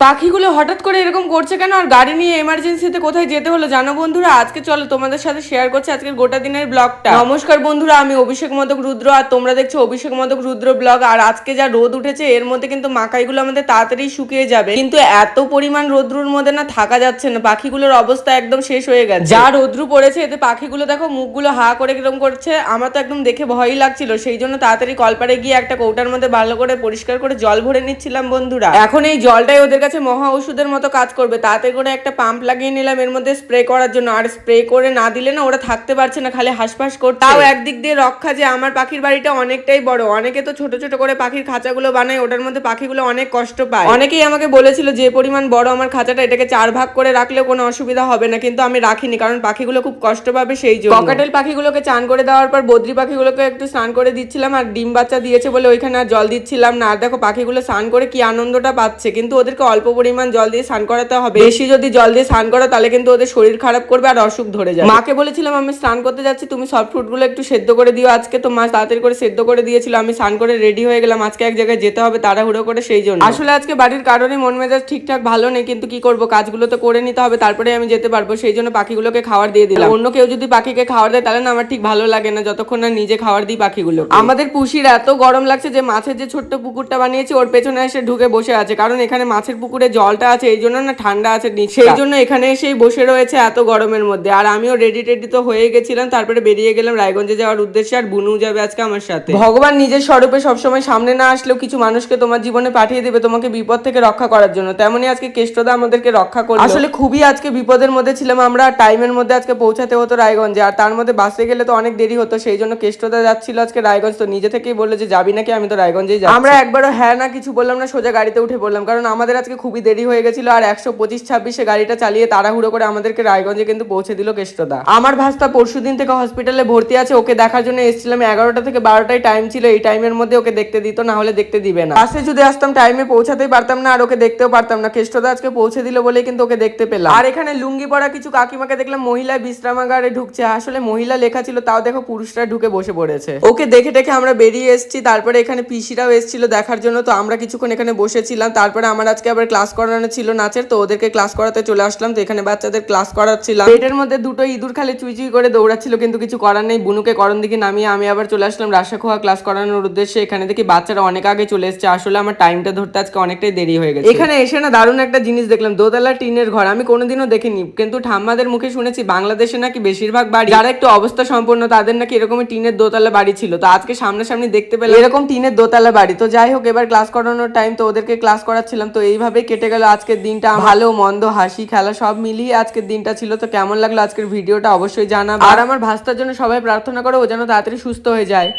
পাখিগুলো হঠাৎ করে এরকম করছে কেন? আর গাড়ি নিয়ে এমার্জেন্সিতে কোথায় যেতে হলো? জানো বন্ধুরা? আজকে চলো তোমাদের সাথে শেয়ার করছি আজকের গোটা দিনের ব্লগটা নমস্কার বন্ধুরা, আমি অভিষেক মদক রুদ্র আর তোমরা দেখছ অভিষেক মদক রুদ্র ব্লগ আর আজকে যা রোদ উঠেছে, এর মধ্যে কিন্তু মাকাইগুলো আমাদের তাড়াতাড়ি শুকিয়ে যাবে। কিন্তু এত পরিমাণ রোদ্রুর মধ্যে না থাকা যাচ্ছে না। পাখিগুলোর অবস্থা একদম শেষ হয়ে গেছে। যা রোদ্রু পড়েছে, এতে পাখিগুলো দেখো মুখগুলো হা করে কীরকম করছে। আমার তো একদম দেখে ভয়ই লাগছিল। সেই জন্য তাড়াতাড়ি কলপারে গিয়ে একটা কৌটার মধ্যে ভালো করে পরিষ্কার করে জল ভরে নিচ্ছিলাম বন্ধুরা। এখন এই জলটাই ওদের কাছে মহা ওষুধের মতো কাজ করবে। তাতে করে একটা পাম্প লাগিয়ে নিলাম এর মধ্যে স্প্রে করার জন্য। আর স্প্রে করে না দিলে না ওরা থাকতে পারছে না খালি হাসফাস করছে। তাও একদিক দিয়ে রক্ষা যে আমার পাখির বাড়িটা অনেকটাই বড়। অনেকে তো ছোট ছোট করে পাখির খাঁচাগুলো বানায় ওটার মধ্যে পাখিগুলো অনেক কষ্ট পায়। অনেকেই আমাকে বলেছিল যে পরিমাণ বড় আমার খাঁচাটা এটাকে চার ভাগ করে রাখলেও কোনো অসুবিধা হবে না। কিন্তু আমি রাখিনি কারণ পাখিগুলো খুব কষ্ট পাবে সেই জন্য। ককাটেল পাখিগুলোকে চান করে দেওয়ার পর বদ্রি পাখিগুলোকে একটু স্নান করে দিচ্ছিলাম আর ডিম বাচ্চা দিয়েছে বলে ওইখানে আর জল দিচ্ছিলাম না। আর দেখো পাখিগুলো স্নান করে কি আনন্দটা পাচ্ছে। কিন্তু ওদেরকে অল্প পরিমাণ জল দিয়ে স্নান করাতে হবে। বেশি যদি জল দিয়ে স্নান করো, তাহলে কিন্তু ওদের শরীর খারাপ করবে আর অসুখ ধরে যাবে। মাকে বলেছিলাম, আমি স্নান করতে যাচ্ছি, তুমি সব ফ্রুটগুলো একটু সেদ্ধ করে দিও। আজকে তো মা তাড়াতাড়ি করে সেদ্ধ করে দিয়েছিল, আমি স্নান করে রেডি হয়ে গেলাম। আজকে এক জায়গায় যেতে হবে তাড়াহুড়ো করে সেই জন্য। আসলে আজকে বাড়ির কারণে মন মেজাজ ঠিকঠাক ভালো নেই, কিন্তু কি করব? কাজগুলো তো করে নিতে হবে তারপরে আমি যেতে পারব। সেই জন্য পাখিগুলোকে খাবার দিয়ে দিলাম। অন্য কেউ যদি পাখিকে খাবার দেয়, তাহলে না আমার ঠিক ভালো লাগে না, যতক্ষণ না নিজে খাবার দিই পাখিগুলো আমাদের পুষির এত গরম লাগছে যে মাছের যে ছোট্ট পুকুরটা বানিয়েছি, ওর পেছনে এসে ঢুকে বসে আছে, কারণ এখানে মাছের পুকুরে জলটা আছে এই জন্য না ঠান্ডা আছে সেই জন্য এখানে এসেই বসে রয়েছে এত গরমের মধ্যে। আর আমিও রেডি টেডি তো হয়ে গেছিলাম তারপরে বেরিয়ে গেলাম রায়গঞ্জে যাওয়ার উদ্দেশ্যে আর বুনু যাবে আজকে আমার সাথে। ভগবান নিজের স্বরূপে সবসময় সামনে না আসলেও কিছু মানুষকে তোমার জীবনে পাঠিয়ে দেবে তোমাকে বিপদ থেকে রক্ষা করার জন্য। তেমনই আজকে কেষ্টদা আমাদেরকে রক্ষা করল। আসলে খুবই আজকে বিপদের মধ্যে ছিলাম আমরা টাইমের মধ্যে আজকে পৌঁছাতে হতো রায়গঞ্জে। আর তার মধ্যে বাসে গেলে তো অনেক দেরি হতো সেই জন্য কেষ্টদা যাচ্ছিল আজকে রায়গঞ্জ। তো নিজে থেকেই বলল যে যাবি নাকি? আমি তো রায়গঞ্জেই যাচ্ছি। আমরা একবারও হ্যাঁ না কিছু বললাম না সোজা গাড়িতে উঠে পড়লাম। কারণ আমাদের আজকে খুবই দেরি হয়ে গেছিল আর একশো পঁচিশ ছাব্বিশে গাড়িটা চালিয়ে তাড়াহুড়ো করে আমাদেরকে রায়গঞ্জে কিন্তু পৌঁছে দিল কেষ্টদা। আমার ভাস্তা পরশু দিন থেকে হসপিটালে ভর্তি আছে, ওকে দেখার জন্য এসেছিলাম। এগারোটা থেকে বারোটায় টাইম ছিল, এই টাইমের মধ্যে ওকে দেখতে দিত, না হলে দেখতে দিবে না। বাসে যদি আসতাম টাইমে পৌঁছাতেই পারতাম না, আর ওকে দেখতেও পারতাম না। কেষ্টদা আজকে পৌঁছে দিল বলেই কিন্তু ওকে দেখতে পেলাম। আর এখানে লুঙ্গি পরা কিছু কাকিমাকে দেখলাম, মহিলা বিশ্রামাগারে ঢুকছে। আসলে মহিলা লেখা ছিল, তাও দেখো পুরুষরা ঢুকে বসে পড়েছে। ওকে দেখে দেখে আমরা বেরিয়ে এসেছি, তারপরে এখানে পিসিরাও এসেছিল দেখার জন্য। তো আমরা কিছুক্ষণ এখানে বসেছিলাম, তারপরে আমার আজকে আবার ক্লাস করানো ছিল নাচের তো ওদেরকে ক্লাস করাতে চলে আসলাম। তো এখানে বাচ্চাদের ক্লাস করাচ্ছিলাম। পেটের মধ্যে দুটো ইঁদুর খালি চুই চুই করে দৌড়াচ্ছিল কিন্তু কিছু করার নেই। বুনুকে করণ দিকে নামিয়ে আমি আবার চলে আসলাম রাসাখোয়া ক্লাস করানোর উদ্দেশ্যে। এখানে দেখি বাচ্চারা অনেক আগে চলে এসেছে। আসলে আমার টাইমটা ধরতে আজকে অনেকটাই দেরি হয়ে গেছে। এখানে এসে না দারুণ একটা জিনিস দেখলাম। দোতলা টিনের ঘর। আমি কোনোদিনও দেখিনি কিন্তু ঠাম্মাদের মুখে শুনেছি বাংলাদেশে নাকি বেশিরভাগ বাড়ি যারা একটু অবস্থা সম্পন্ন তাদের নাকি এরকমই টিনের দোতলা বাড়ি ছিল। তো আজকে সামনাসামনি দেখতে পেলাম এরকম টিনের দোতলা বাড়ি। তো যাই হোক এবার ক্লাস করানোর টাইম তো ওদেরকে ক্লাস করাচ্ছিলাম। তো এইভাবে কেটে গেল আজকের দিনটা। ভালো, মন্দ, হাসি, খেলা সব মিলিয়ে আজকের দিনটা ছিল। তো কেমন লাগল আজকের ভিডিওটা অবশ্যই জানাব। আর আমার ভাস্তার জন্য সবাই প্রার্থনা করো, ও যেন তাড়াতাড়ি সুস্থ হয়ে যায়।